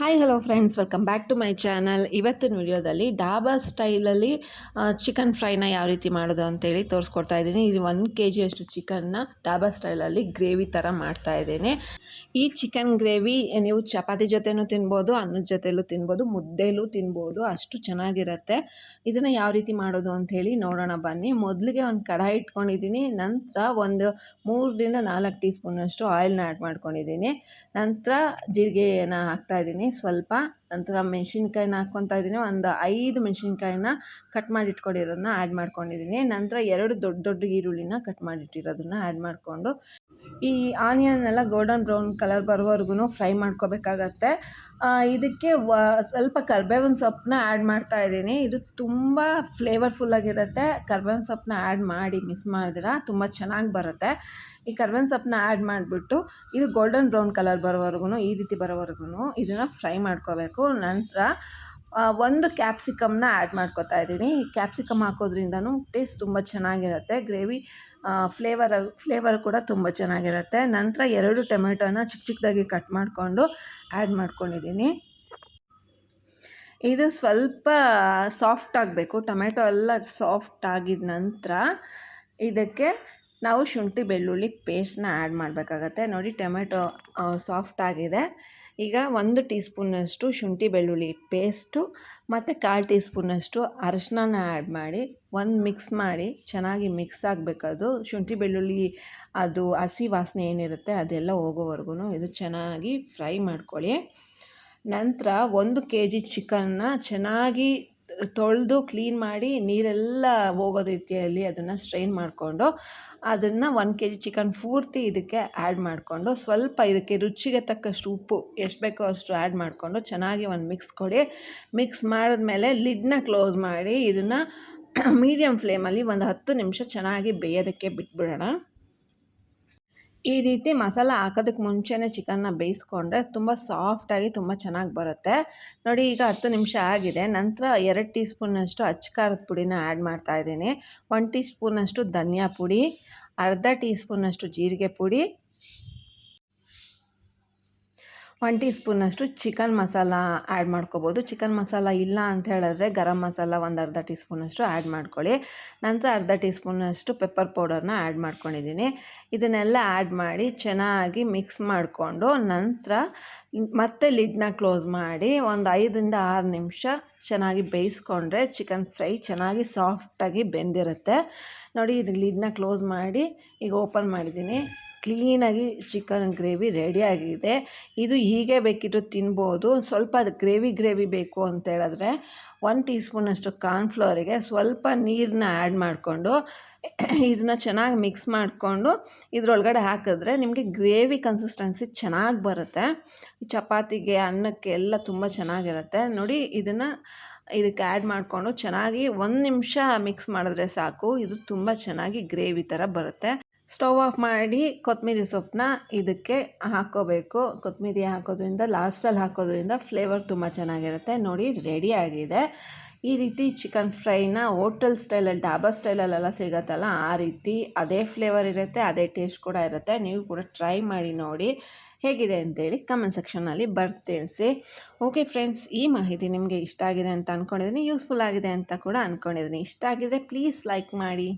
Hi hello friends welcome back to my channel ಇವತ್ತಿನ ವಿಡಿಯೋದಲ್ಲಿ ಡಾಬಾ ಸ್ಟೈಲಲ್ಲಿ ಚಿಕನ್ ಫ್ರೈನ ಯಾವ ರೀತಿ ಮಾಡೋದು ಅಂತೇಳಿ ತೋರಿಸ್ಕೊಡ್ತಾ ಇದ್ದೀನಿ. ಇದು ಒಂದು ಕೆ ಜಿಯಷ್ಟು ಚಿಕನ್ನ ಡಾಬಾ ಸ್ಟೈಲಲ್ಲಿ ಗ್ರೇವಿ ಥರ ಮಾಡ್ತಾ ಇದ್ದೀನಿ. ಈ ಚಿಕನ್ ಗ್ರೇವಿ, ನೀವು ಚಪಾತಿ ಜೊತೆನೂ ತಿನ್ಬೋದು, ಅನ್ನದ ಜೊತೆಲೂ ತಿನ್ಬೋದು, ಮುದ್ದೆಲೂ ತಿನ್ಬೋದು, ಅಷ್ಟು ಚೆನ್ನಾಗಿರುತ್ತೆ. ಇದನ್ನು ಯಾವ ರೀತಿ ಮಾಡೋದು ಅಂಥೇಳಿ ನೋಡೋಣ ಬನ್ನಿ. ಮೊದಲಿಗೆ ಒಂದು ಕಡಾಯಿ ಇಟ್ಕೊಂಡಿದ್ದೀನಿ. ನಂತರ ಒಂದು ಮೂರರಿಂದ ನಾಲ್ಕು ಟೀ ಸ್ಪೂನಷ್ಟು ಆಯಿಲ್ನ ಆ್ಯಡ್ ಮಾಡ್ಕೊಂಡಿದ್ದೀನಿ. ನಂತರ ಜೀರಿಗೆನ ಹಾಕ್ತಾಯಿದ್ದೀನಿ ಸ್ವಲ್ಪ ನಂತರ ಮೆಣಸಿನ್ಕಾಯಿನ ಹಾಕ್ಕೊತಾ ಇದ್ದೀನಿ. ಒಂದು ಐದು ಮೆಣಸಿನ್ಕಾಯಿನ ಕಟ್ ಮಾಡಿ ಇಟ್ಕೊಂಡಿರೋದನ್ನ ಆ್ಯಡ್ ಮಾಡ್ಕೊಂಡಿದ್ದೀನಿ. ನಂತರ ಎರಡು ದೊಡ್ಡ ದೊಡ್ಡ ಈರುಳ್ಳಿನ ಕಟ್ ಮಾಡಿಟ್ಟಿರೋದನ್ನ ಆ್ಯಡ್ ಮಾಡಿಕೊಂಡು ಈ ಆನಿಯನ್ ಎಲ್ಲ ಗೋಲ್ಡನ್ ಬ್ರೌನ್ ಕಲರ್ ಬರೋವರೆಗೂ ಫ್ರೈ ಮಾಡ್ಕೋಬೇಕಾಗತ್ತೆ. ಇದಕ್ಕೆ ವ, ಸ್ವಲ್ಪ ಕರ್ಬೇವಿನ ಸೊಪ್ಪನ್ನ ಆ್ಯಡ್ ಮಾಡ್ತಾ ಇದ್ದೀನಿ. ಇದು ತುಂಬ ಫ್ಲೇವರ್ಫುಲ್ಲಾಗಿರುತ್ತೆ ಕರ್ಬೇವಿನ ಸೊಪ್ಪನ್ನ ಆ್ಯಡ್ ಮಾಡಿ ಮಿಸ್ ಮಾಡಿದ್ರೆ ತುಂಬ ಚೆನ್ನಾಗಿ ಬರುತ್ತೆ. ಈ ಕರ್ಬೇವಿನ ಸೊಪ್ಪನ್ನ ಆ್ಯಡ್ ಮಾಡಿಬಿಟ್ಟು ಇದು ಗೋಲ್ಡನ್ ಬ್ರೌನ್ ಕಲರ್ ಬರೋವರೆಗೂ ಈ ರೀತಿ ಬರೋವರೆಗೂ ಇದನ್ನು ಫ್ರೈ ಮಾಡ್ಕೋಬೇಕು. ನಂತರ ಒಂದು ಕ್ಯಾಪ್ಸಿಕಮ್ನ ಆ್ಯಡ್ ಮಾಡ್ಕೋತಾ ಇದ್ದೀನಿ. ಈ ಕ್ಯಾಪ್ಸಿಕಮ್ ಹಾಕೋದ್ರಿಂದನೂ ಟೇಸ್ಟ್ ತುಂಬ ಚೆನ್ನಾಗಿರುತ್ತೆ. ಗ್ರೇವಿ ಫ್ಲೇವರ್ ಫ್ಲೇವರ್ ಕೂಡ ತುಂಬ ಚೆನ್ನಾಗಿರುತ್ತೆ. ನಂತರ ಎರಡು ಟೊಮೆಟೊನ ಚಿಕ್ಕ ಚಿಕ್ಕದಾಗಿ ಕಟ್ ಮಾಡಿಕೊಂಡು ಆ್ಯಡ್ ಮಾಡ್ಕೊಂಡಿದ್ದೀನಿ. ಇದು ಸ್ವಲ್ಪ ಸಾಫ್ಟ್ ಆಗಬೇಕು. ಟೊಮೆಟೊ ಎಲ್ಲ ಸಾಫ್ಟ್ ಆಗಿದ ನಂತರ ಇದಕ್ಕೆ ನಾವು ಶುಂಠಿ ಬೆಳ್ಳುಳ್ಳಿ ಪೇಸ್ಟ್ನ ಆ್ಯಡ್ ಮಾಡಬೇಕಾಗತ್ತೆ. ನೋಡಿ ಟೊಮೆಟೊ ಸಾಫ್ಟ್ ಆಗಿದೆ. ಈಗ ಒಂದು ಟೀ ಸ್ಪೂನಷ್ಟು ಶುಂಠಿ ಬೆಳ್ಳುಳ್ಳಿ ಪೇಸ್ಟು ಮತ್ತು ಕಾಲು ಟೀ ಸ್ಪೂನಷ್ಟು ಅರಶಿನ ಆ್ಯಡ್ ಮಾಡಿ ಒಂದು ಮಿಕ್ಸ್ ಮಾಡಿ ಚೆನ್ನಾಗಿ ಮಿಕ್ಸ್ ಆಗಬೇಕದು. ಶುಂಠಿ ಬೆಳ್ಳುಳ್ಳಿ ಅದು ಹಸಿ ವಾಸನೆ ಏನಿರುತ್ತೆ ಅದೆಲ್ಲ ಹೋಗೋವರೆಗೂ ಇದು ಚೆನ್ನಾಗಿ ಫ್ರೈ ಮಾಡ್ಕೊಳ್ಳಿ. ನಂತರ ಒಂದು ಕೆ ಜಿ ಚಿಕನ್ನ ಚೆನ್ನಾಗಿ ತೊಳೆದು ಕ್ಲೀನ್ ಮಾಡಿ ನೀರೆಲ್ಲ ಹೋಗೋ ರೀತಿಯಲ್ಲಿ ಅದನ್ನು ಸ್ಟ್ರೈನ್ ಮಾಡಿಕೊಂಡು ಅದನ್ನು ಒನ್ ಕೆ ಜಿ ಚಿಕನ್ ಪೂರ್ತಿ ಇದಕ್ಕೆ ಆ್ಯಡ್ ಮಾಡಿಕೊಂಡು ಸ್ವಲ್ಪ ಇದಕ್ಕೆ ರುಚಿಗೆ ತಕ್ಕಷ್ಟು ಉಪ್ಪು ಎಷ್ಟು ಬೇಕೋ ಅಷ್ಟು ಆ್ಯಡ್ ಮಾಡಿಕೊಂಡು ಚೆನ್ನಾಗಿ ಒಂದು ಮಿಕ್ಸ್ ಕೊಡಿ. ಮಿಕ್ಸ್ ಮಾಡಿದ್ಮೇಲೆ ಲಿಡ್ನ ಕ್ಲೋಸ್ ಮಾಡಿ ಇದನ್ನು ಮೀಡಿಯಮ್ ಫ್ಲೇಮಲ್ಲಿ ಒಂದು ಹತ್ತು ನಿಮಿಷ ಚೆನ್ನಾಗಿ ಬೇಯೋದಕ್ಕೆ ಬಿಟ್ಬಿಡೋಣ. ಈ ರೀತಿ ಮಸಾಲ ಹಾಕೋದಕ್ಕೆ ಮುಂಚೆನೇ ಚಿಕನ್ನ ಬೇಯಿಸ್ಕೊಂಡ್ರೆ ತುಂಬ ಸಾಫ್ಟಾಗಿ ತುಂಬ ಚೆನ್ನಾಗಿ ಬರುತ್ತೆ. ನೋಡಿ, ಈಗ ಹತ್ತು ನಿಮಿಷ ಆಗಿದೆ. ನಂತರ ಎರಡು ಟೀ ಸ್ಪೂನಷ್ಟು ಅಚ್ಚಕಾರದ ಪುಡಿನ ಆ್ಯಡ್ ಮಾಡ್ತಾಯಿದ್ದೀನಿ ಒನ್ ಟೀ ಸ್ಪೂನಷ್ಟು ಧನಿಯಾ ಪುಡಿ, ಅರ್ಧ ಟೀ ಸ್ಪೂನಷ್ಟು ಜೀರಿಗೆ ಪುಡಿ ಒನ್ ಟೀ ಸ್ಪೂನಷ್ಟು ಚಿಕನ್ ಮಸಾಲ ಆ್ಯಡ್ ಮಾಡ್ಕೋಬೋದು. ಚಿಕನ್ ಮಸಾಲ ಇಲ್ಲ ಅಂತ ಹೇಳಿದ್ರೆ ಗರಂ ಮಸಾಲ ಒಂದು ಅರ್ಧ ಟೀ ಸ್ಪೂನಷ್ಟು ಆ್ಯಡ್ ಮಾಡ್ಕೊಳ್ಳಿ. ನಂತರ ಅರ್ಧ ಟೀ ಸ್ಪೂನಷ್ಟು ಪೆಪ್ಪರ್ ಪೌಡರ್ನ ಆ್ಯಡ್ ಮಾಡ್ಕೊಂಡಿದ್ದೀನಿ. ಇದನ್ನೆಲ್ಲ ಆ್ಯಡ್ ಮಾಡಿ ಚೆನ್ನಾಗಿ ಮಿಕ್ಸ್ ಮಾಡಿಕೊಂಡು ನಂತರ ಮತ್ತೆ ಲಿಡ್ನ ಕ್ಲೋಸ್ ಮಾಡಿ ಒಂದು ಐದರಿಂದ ಆರು ನಿಮಿಷ ಚೆನ್ನಾಗಿ ಬೇಯಿಸ್ಕೊಂಡ್ರೆ ಚಿಕನ್ ಫ್ರೈ ಚೆನ್ನಾಗಿ ಸಾಫ್ಟಾಗಿ ಬೆಂದಿರುತ್ತೆ. ನೋಡಿ ಇದು ಲಿಡ್ನ ಕ್ಲೋಸ್ ಮಾಡಿ ಈಗ ಓಪನ್ ಮಾಡಿದ್ದೀನಿ. ಕ್ಲೀನಾಗಿ ಚಿಕನ್ ಗ್ರೇವಿ ರೆಡಿಯಾಗಿದೆ ಇದು ಹೀಗೆ ಬೇಕಿದ್ರು ತಿನ್ಬೋದು. ಸ್ವಲ್ಪ ಅದು ಗ್ರೇವಿ ಗ್ರೇವಿ ಬೇಕು ಅಂತ ಹೇಳಿದ್ರೆ ಒನ್ ಟೀ ಸ್ಪೂನಷ್ಟು ಕಾರ್ನ್ಫ್ಲವರಿಗೆ ಸ್ವಲ್ಪ ನೀರನ್ನ ಆ್ಯಡ್ ಮಾಡಿಕೊಂಡು ಇದನ್ನ ಚೆನ್ನಾಗಿ ಮಿಕ್ಸ್ ಮಾಡಿಕೊಂಡು ಇದರೊಳಗಡೆ ಹಾಕಿದ್ರೆ ನಿಮಗೆ ಗ್ರೇವಿ ಕನ್ಸಿಸ್ಟೆನ್ಸಿ ಚೆನ್ನಾಗಿ ಬರುತ್ತೆ. ಚಪಾತಿಗೆ, ಅನ್ನಕ್ಕೆ ಎಲ್ಲ ತುಂಬ ಚೆನ್ನಾಗಿರುತ್ತೆ. ನೋಡಿ ಇದನ್ನು ಇದಕ್ಕೆ ಆ್ಯಡ್ ಮಾಡಿಕೊಂಡು ಚೆನ್ನಾಗಿ ಒಂದು ನಿಮಿಷ ಮಿಕ್ಸ್ ಮಾಡಿದ್ರೆ ಸಾಕು. ಇದು ತುಂಬ ಚೆನ್ನಾಗಿ ಗ್ರೇವಿ ಥರ ಬರುತ್ತೆ. ಸ್ಟವ್ ಆಫ್ ಮಾಡಿ ಕೊತ್ತಂಬರಿ ಸೊಪ್ಪನ್ನ ಇದಕ್ಕೆ ಹಾಕ್ಕೋಬೇಕು ಕೊತ್ತಂಬರಿ ಹಾಕೋದ್ರಿಂದ ಲಾಸ್ಟಲ್ಲಿ ಹಾಕೋದ್ರಿಂದ ಫ್ಲೇವರ್ ತುಂಬ ಚೆನ್ನಾಗಿರುತ್ತೆ. ನೋಡಿ ರೆಡಿ ಆಗಿದೆ. ಈ ರೀತಿ ಚಿಕನ್ ಫ್ರೈನ ಹೋಟೆಲ್ ಸ್ಟೈಲಲ್ಲಿ ಡಾಬಾ ಸ್ಟೈಲಲ್ಲೆಲ್ಲ ಸಿಗುತ್ತಲ್ಲ, ಆ ರೀತಿ ಅದೇ ಫ್ಲೇವರ್ ಇರುತ್ತೆ, ಅದೇ ಟೇಸ್ಟ್ ಕೂಡ ಇರುತ್ತೆ. ನೀವು ಕೂಡ ಟ್ರೈ ಮಾಡಿ ನೋಡಿ ಹೇಗಿದೆ ಅಂತೇಳಿ ಕಮೆಂಟ್ ಸೆಕ್ಷನಲ್ಲಿ ಬರ್ದು ತಿಳಿಸಿ ಓಕೆ ಫ್ರೆಂಡ್ಸ್ ಈ ಮಾಹಿತಿ ನಿಮಗೆ ಇಷ್ಟ ಆಗಿದೆ ಅಂತ ಅಂದ್ಕೊಂಡಿದ್ದೀನಿ ಯೂಸ್ಫುಲ್ ಆಗಿದೆ ಅಂತ ಕೂಡ ಅಂದ್ಕೊಂಡಿದ್ದೀನಿ ಇಷ್ಟ ಆಗಿದ್ರೆ ಪ್ಲೀಸ್ ಲೈಕ್ ಮಾಡಿ.